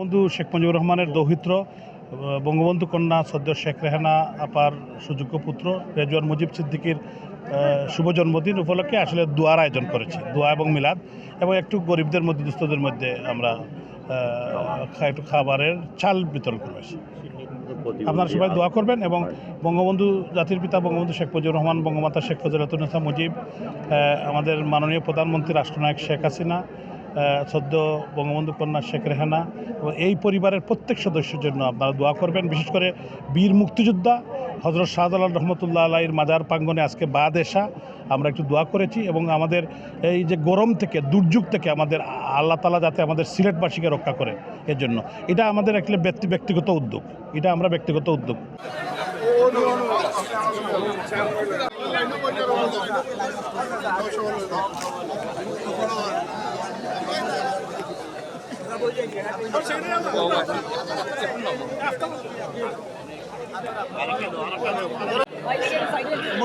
বন্ধু শেখ মুজিবুর রহমানের দৌহিত্র বঙ্গবন্ধু কন্যা সদ্য শেখ রেহানা আপার সুযোগ্য পুত্র রেজুয়ার মুজিব সিদ্দিকির শুভ জন্মদিন উপলক্ষে আসলে দোয়ার আয়োজন করেছি, দোয়া এবং মিলাদ। এবং একটু গরিবদের মধ্যে, দুস্থদের মধ্যে আমরা একটু খাবারের চাল বিতরণ করেছি। আপনারা সবাই দোয়া করবেন এবং বঙ্গবন্ধু জাতির পিতা বঙ্গবন্ধু শেখ মুজিবুর রহমান বঙ্গমাতা শেখ ফজলাতুন্নেসা মুজিব আমাদের মাননীয় প্রধানমন্ত্রী রাষ্ট্রনায়ক শেখ হাসিনা সদ্য বঙ্গবন্ধু কন্যা শেখ রেহানা এবং এই পরিবারের প্রত্যেক সদস্যের জন্য আপনারা দোয়া করবেন। বিশেষ করে বীর মুক্তিযোদ্ধা হজরত শাহজালাল রহমতুল্লাহ আলাইর মাজার প্রাঙ্গনে আজকে বাদ এসা আমরা একটু দোয়া করেছি এবং আমাদের এই যে গরম থেকে, দুর্যোগ থেকে আমাদের আল্লাহ তালা যাতে আমাদের সিলেটবাসীকে রক্ষা করে এর জন্য এটা আমাদের একটা ব্যক্তি ব্যক্তিগত উদ্যোগ। এটা আমরা ব্যক্তিগত উদ্যোগ।